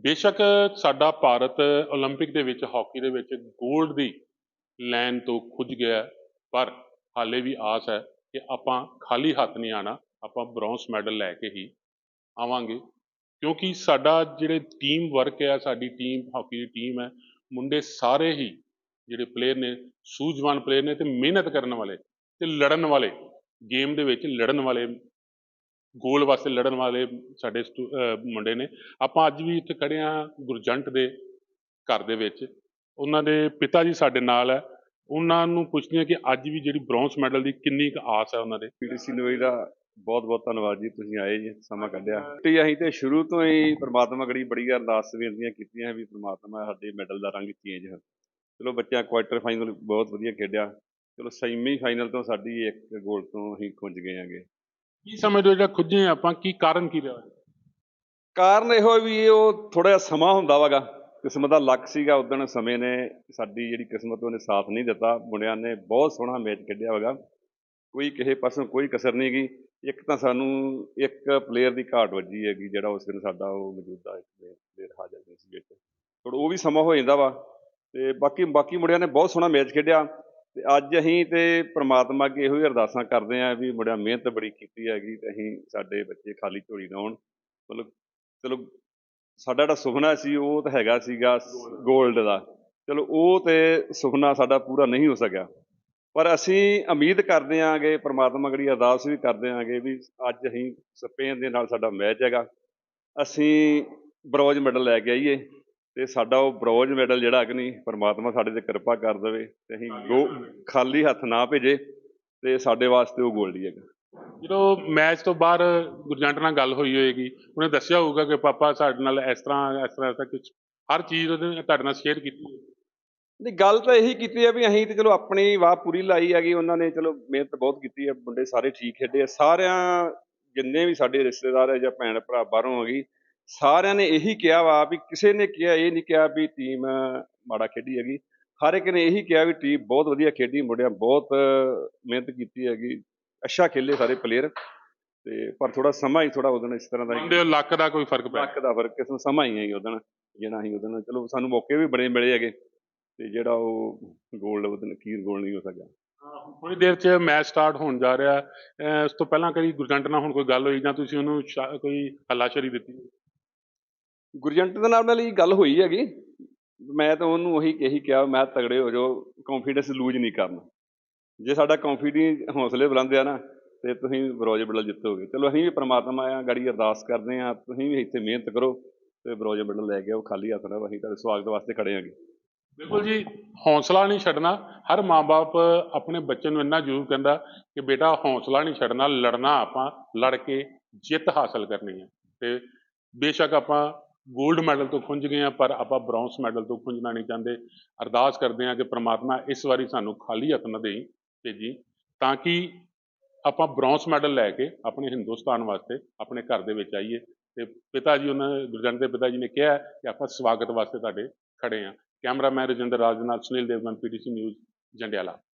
ਬੇਸ਼ੱਕ ਸਾਡਾ ਭਾਰਤ 올림픽 ਦੇ ਵਿੱਚ ਹਾਕੀ ਦੇ ਵਿੱਚ 골ਡ ਦੀ ਲਾਈਨ ਤੋਂ ਖੁੱਜ ਗਿਆ ਪਰ ਹਾਲੇ ਵੀ ਆਸ ਹੈ ਕਿ ਆਪਾਂ ਖਾਲੀ ਹੱਥ ਨਹੀਂ ਆਣਾ ਆਪਾਂ ਬ੍ਰੌਂਜ਼ ਮੈਡਲ ਲੈ ਕੇ ਹੀ ਆਵਾਂਗੇ। ਕਿਉਂਕਿ ਸਾਡਾ ਜਿਹੜੇ ਟੀਮ ਵਰਕ ਹੈ, ਸਾਡੀ ਟੀਮ ਹਾਕੀ ਦੀ ਟੀਮ ਹੈ, ਮੁੰਡੇ ਸਾਰੇ ਹੀ ਜਿਹੜੇ ਪਲੇਅਰ ਨੇ, ਸੂਝਵਾਨ ਪਲੇਅਰ ਨੇ ਤੇ ਮਿਹਨਤ ਕਰਨ ਵਾਲੇ ਤੇ ਲੜਨ ਵਾਲੇ ਗੇਮ ਦੇ ਵਿੱਚ ਲੜਨ ਵਾਲੇ ਗੋਲ ਵਾਸਤੇ ਲੜਨ ਵਾਲੇ ਸਾਡੇ ਸਟੂ- ਮੁੰਡੇ ਨੇ। ਆਪਾਂ ਅੱਜ ਵੀ ਇੱਥੇ ਖੜੇ ਆ ਗੁਰਜੰਟ ਦੇ ਘਰ ਦੇ ਵਿੱਚ। ਉਹਨਾਂ ਦੇ ਪਿਤਾ ਜੀ ਸਾਡੇ ਨਾਲ ਹੈ। ਉਹਨਾਂ ਨੂੰ ਪੁੱਛਦੇ ਹਾਂ ਕਿ ਅੱਜ ਵੀ ਜਿਹੜੀ ਬ੍ਰੌਂਜ਼ ਮੈਡਲ ਦੀ ਕਿੰਨੀ ਕੁ ਆਸ ਹੈ ਉਹਨਾਂ ਦੇ। ਪੀਡੀਸੀ ਨੋਈ ਦਾ ਬਹੁਤ ਬਹੁਤ ਧੰਨਵਾਦ ਜੀ, ਤੁਸੀਂ ਆਏ ਜੀ, ਸਮਾਂ ਕੱਢਿਆ। ਤੇ ਅਸੀਂ ਤੇ ਸ਼ੁਰੂ ਤੋਂ ਹੀ ਪ੍ਰਮਾਤਮਾ ਗੜੀ ਬੜੀ ਅਰਦਾਸ ਬੇਨਤੀਆਂ ਕੀਤੀਆਂ ਵੀ ਪ੍ਰਮਾਤਮਾ ਸਾਡੇ ਮੈਡਲ ਦਾ ਰੰਗ ਚੇਂਜ ਹੋ ਚਲੋ ਬੱਚਿਆਂ ਕੁਆਟਰ ਫਾਈਨਲ ਬਹੁਤ ਵਧੀਆ ਖੇਡਿਆ। ਚਲੋ ਸੈਮੀ ਫਾਈਨਲ ਤੋਂ ਸਾਡੀ ਇੱਕ ਗੋਲ ਤੋਂ ਅਸੀਂ ਖੁੰਝ ਗਏ ਆਂਗੇ ਕੀ ਸਮਝਦੇ ਹੋ ਜਿਹੜਾ ਖੁੱਜੇ ਆਪਾਂ ਕੀ ਕਾਰਨ ਕੀ ਰਿਹਾ? ਕਾਰਨ ਇਹੋ ਵੀ ਉਹ ਥੋੜਾ ਜਿਹਾ ਸਮਾਂ ਹੁੰਦਾ ਵਾਗਾ। ਕਿਸਮਤ ਦਾ ਲੱਕ ਸੀਗਾ ਉਦੋਂ ਸਮੇਂ ਨੇ ਸਾਡੀ ਜਿਹੜੀ ਕਿਸਮਤ ਉਹਨੇ ਸਾਥ ਨਹੀਂ ਦਿੱਤਾ। ਮੁੰਡਿਆਂ ਨੇ ਬਹੁਤ ਸੋਹਣਾ ਮੈਚ ਖੇਡਿਆ ਵਾਗਾ। ਕੋਈ ਕਿਸੇ ਪਾਸੋਂ ਕੋਈ ਕਸਰ ਨਹੀਂ ਗਈ। ਇੱਕ ਤਾਂ ਸਾਨੂੰ ਇੱਕ ਪਲੇਅਰ ਦੀ ਘਾਟ ਵੱਜੀ ਹੈਗੀ, ਜਿਹੜਾ ਉਸ ਦਿਨ ਸਾਡਾ ਉਹ ਮੌਜੂਦਾ ਇੱਕ ਪਲੇਅਰ ਹਾਜ਼ਰ ਨਹੀਂ ਸੀ ਵਿੱਚ। ਥੋੜਾ ਉਹ ਵੀ ਸਮਾਂ ਹੋ ਜਾਂਦਾ ਵਾ। ਤੇ ਬਾਕੀ ਬਾਕੀ ਮੁੰਡਿਆਂ ਨੇ ਬਹੁਤ ਸੋਹਣਾ ਮੈਚ ਖੇਡਿਆ। ਤੇ ਅੱਜ ਅਸੀਂ ਤੇ ਪ੍ਰਮਾਤਮਾ ਅੱਗੇ ਇਹੋ ਹੀ ਅਰਦਾਸਾਂ ਕਰਦੇ ਆਂ ਵੀ ਮੁੰਡਿਆਂ ਮਿਹਨਤ ਬੜੀ ਕੀਤੀ ਹੈਗੀ ਤੇ ਅਸੀਂ ਸਾਡੇ ਬੱਚੇ ਖਾਲੀ ਝੋਲੀ ਨਾ ਹੋਣ। ਮਤਲਬ ਚਲੋ ਸਾਡਾ ਜਿਹੜਾ ਸੁਪਨਾ ਸੀ ਉਹ ਤਾਂ ਹੈਗਾ ਸੀਗਾ 골ਡ ਦਾ। ਚਲੋ ਉਹ ਤੇ ਸੁਪਨਾ ਸਾਡਾ ਪੂਰਾ ਨਹੀਂ ਹੋ ਸਕਿਆ। ਪਰ ਅਸੀਂ ਉਮੀਦ ਕਰਦੇ ਆਂਗੇ ਪ੍ਰਮਾਤਮਾ ਅਗੜੀ ਅਰਦਾਸ ਵੀ ਕਰਦੇ ਆਂਗੇ ਵੀ ਅੱਜ ਅਸੀਂ ਸਪੇਨ ਦੇ ਨਾਲ ਸਾਡਾ ਮੈਚ ਹੈਗਾ। ਅਸੀਂ ਬ੍ਰੌਂਜ ਮੈਡਲ ਲੈ ਕੇ ਆਈਏ। ਤੇ ਸਾਡਾ ਉਹ ਬ੍ਰੌਂਜ ਮੈਡਲ ਜਿਹੜਾ ਕਿ ਨਹੀਂ ਪ੍ਰਮਾਤਮਾ ਸਾਡੇ ਤੇ ਕਿਰਪਾ ਕਰ ਦੇਵੇ ਤੇ ਅਸੀਂ ਗੋ ਖਾਲੀ ਹੱਥ ਨਾ ਭੇਜੇ ਤੇ ਸਾਡੇ ਵਾਸਤੇ ਉਹ 골ਡ ਹੀ ਹੈਗਾ ਜਦੋਂ ਮੈਚ ਤੋਂ ਬਾਅਦ ਗੁਰਜੰਟ ਨਾਲ ਗੱਲ ਹੋਈ ਹੋਏਗੀ ਉਹਨੇ ਦੱਸਿਆ ਹੋਊਗਾ ਕਿ ਪਾਪਾ ਸਾਡੇ ਨਾਲ ਇਸ ਤਰ੍ਹਾਂ ਇਸ ਤਰ੍ਹਾਂ ਇਸ ਤਰ੍ਹਾਂ ਕੁਝ ਹਰ ਚੀਜ਼ ਉਹਨੇ ਤੁਹਾਡੇ ਨਾਲ ਸ਼ੇਅਰ ਕੀਤੀ। ਨਹੀਂ ਗੱਲ ਤਾਂ ਇਹੀ ਕੀਤੀ ਹੈ ਵੀ ਅਸੀਂ ਤੇ ਚਲੋ ਆਪਣੀ ਵਾਹ ਪੂਰੀ ਲਾਈ ਹੈਗੀ ਉਹਨਾਂ ਨੇ ਚਲੋ ਮਿਹਨਤ ਬਹੁਤ ਕੀਤੀ ਹੈ ਮੁੰਡੇ ਸਾਰੇ ਠੀਕ ਖੇਡੇ ਆ ਸਾਰਿਆਂ ਜਿੰਨੇ ਵੀ ਸਾਡੇ ਰਿਸ਼ਤੇਦਾਰ ਹੈ ਜਾਂ ਭੈਣ ਭਰਾ ਬਾਹਰੋਂ ਹੈਗੀ ਸਾਰਿਆਂ ਨੇ ਇਹੀ ਕਿਹਾ ਵਾ ਵੀ ਕਿਸੇ ਨੇ ਕਿਹਾ ਇਹ ਨਹੀਂ ਕਿਹਾ ਵੀ ਟੀਮ ਮਾੜਾ ਖੇਡੀ ਹੈਗੀ। ਹਰ ਇੱਕ ਨੇ ਇਹੀ ਕਿਹਾ ਵੀ ਟੀਮ ਬਹੁਤ ਵਧੀਆ ਖੇਡੀ ਮੁੰਡਿਆਂ ਬਹੁਤ ਮਿਹਨਤ ਕੀਤੀ ਹੈਗੀ। ਅੱਛਾ ਖੇਲੇ ਸਾਰੇ ਪਲੇਅਰ ਤੇ ਪਰ ਥੋੜਾ ਸਮਾਂ ਹੀ ਥੋੜਾ ਉਹਦੋਂ ਇਸ ਤਰ੍ਹਾਂ ਦਾ ਹੀ ਹੋ ਲੱਕ ਦਾ ਕੋਈ ਫ਼ਰਕ ਪਿਆ ਲੱਕ ਦਾ ਫ਼ਰਕ ਕਿਸਮ ਸਮਾਂ ਹੀ ਹੈ ਉਹਦਣ ਜਿਹੜਾ ਅਸੀਂ ਉਹਦਣ ਚਲੋ ਸਾਨੂੰ ਮੌਕੇ ਵੀ ਬੜੇ ਮਿਲੇ ਹੈਗੇ। ਤੇ ਜਿਹੜਾ ਉਹ ਗੋਲਡ ਉਹਦਣ ਅਖੀਰ ਗੋਲ ਨਹੀਂ ਹੋ ਸਕਿਆ। ਥੋੜੀ ਦੇਰ 'ਚ ਮੈਚ ਸਟਾਰਟ ਹੋਣ ਜਾ ਰਿਹਾ। ਹੈ। ਇਸ ਤੋਂ ਪਹਿਲਾਂ ਕਦੀ ਗੁਰਜੰਟ ਨਾਲ ਹੁਣ ਕੋਈ ਗੱਲ ਹੋਈ ਜਾਂ ਤੁਸੀਂ ਉਹਨੂੰ ਕੋਈ ਹੱਲਾਸ਼ੇਰੀ ਦਿੱਤੀ? ਗੁਰਜੰਟ ਦੇ ਨਾਲ ਮੇਰੀ ਗੱਲ ਹੋਈ ਹੈਗੀ। ਮੈਂ ਤਾਂ ਉਹਨੂੰ ਉਹੀ ਇਹੀ ਕਿਹਾ, ਮੈਂ ਤਗੜੇ ਹੋ ਜਾਓ ਕੌਨਫੀਡੈਂਸ ਲੂਜ਼ ਨਹੀਂ ਕਰਨਾ। ਜੇ ਸਾਡਾ ਕੌਨਫੀਡੈਂਸ ਹੌਸਲੇ ਬੁਲੰਦ ਆ ਨਾ, ਤੇ ਤੁਸੀਂ ਬਰੋਜ ਮੈਡਲ ਜਿੱਤੋਗੇ। ਚਲੋ ਅਸੀਂ ਵੀ ਪਰਮਾਤਮਾ ਆ ਗਾੜੀ ਅਰਦਾਸ ਕਰਦੇ ਆ ਤੁਸੀਂ ਵੀ ਇੱਥੇ ਮਿਹਨਤ ਕਰੋ ਤੇ ਬਰੋਜ ਮੈਡਲ ਲੈ ਕੇ ਆਓ, ਖਾਲੀ ਹੱਥ ਨਾਲ ਅਸੀਂ ਤੁਹਾਡੇ ਸਵਾਗਤ ਵਾਸਤੇ ਖੜੇ ਹਾਂਗੇ। ਬਿਲਕੁਲ ਜੀ, ਹੌਸਲਾ ਨਹੀਂ ਛੱਡਣਾ। ਹਰ ਮਾਂ-ਬਾਪ ਆਪਣੇ ਬੱਚੇ ਨੂੰ ਇੰਨਾ ਜ਼ਰੂਰ ਕਹਿੰਦਾ ਕਿ ਬੇਟਾ, ਹੌਸਲਾ ਨਹੀਂ ਛੱਡਣਾ, ਲੜਨਾ ਆਪਾਂ, ਲੜ ਕੇ ਜਿੱਤ ਹਾਸਲ ਕਰਨੀ ਹੈ। ਤੇ ਬੇਸ਼ੱਕ ਆਪਾਂ 골ਡ ਮੈਡਲ ਤੋਂ ਖੁੰਝ ਗਏ ਆ ਪਰ ਆਪਾਂ ਬ੍ਰੌਂਜ਼ ਮੈਡਲ ਤੋਂ ਖੁੰਝਣਾ ਨਹੀਂ ਚਾਹੁੰਦੇ। ਅਰਦਾਸ ਕਰਦੇ ਆ ਕਿ ਪ੍ਰਮਾਤਮਾ ਇਸ ਵਾਰੀ ਸਾਨੂੰ ਖਾਲੀ ਹੱਥ ਨਾ ਦੇਈ ਭੇਜੀ ਤਾਂ ਕਿ ਆਪਾਂ ਬ੍ਰੌਂਜ਼ ਮੈਡਲ ਲੈ ਕੇ ਆਪਣੇ ਹਿੰਦੁਸਤਾਨ ਵਾਸਤੇ, ਆਪਣੇ ਘਰ ਦੇ ਵਿੱਚ ਆਈਏ। ਤੇ ਪਿਤਾ ਜੀ ਉਹਨਾਂ ਗੁਰਜੰਟ ਦੇ ਪਿਤਾ ਜੀ ਨੇ ਕਿਹਾ ਕਿ ਆਪਾਂ ਸਵਾਗਤ ਵਾਸਤੇ ਤੁਹਾਡੇ ਖੜੇ ਆ ਕੈਮਰਾਮੈਨ ਰਜਿੰਦਰ ਰਾਜ ਨਾਲ ਸੁਨੀਲ ਦੇਵਗਨ, ਪੀਟੀਸੀ ਨਿਊਜ਼, ਜੰਡਿਆਲਾ।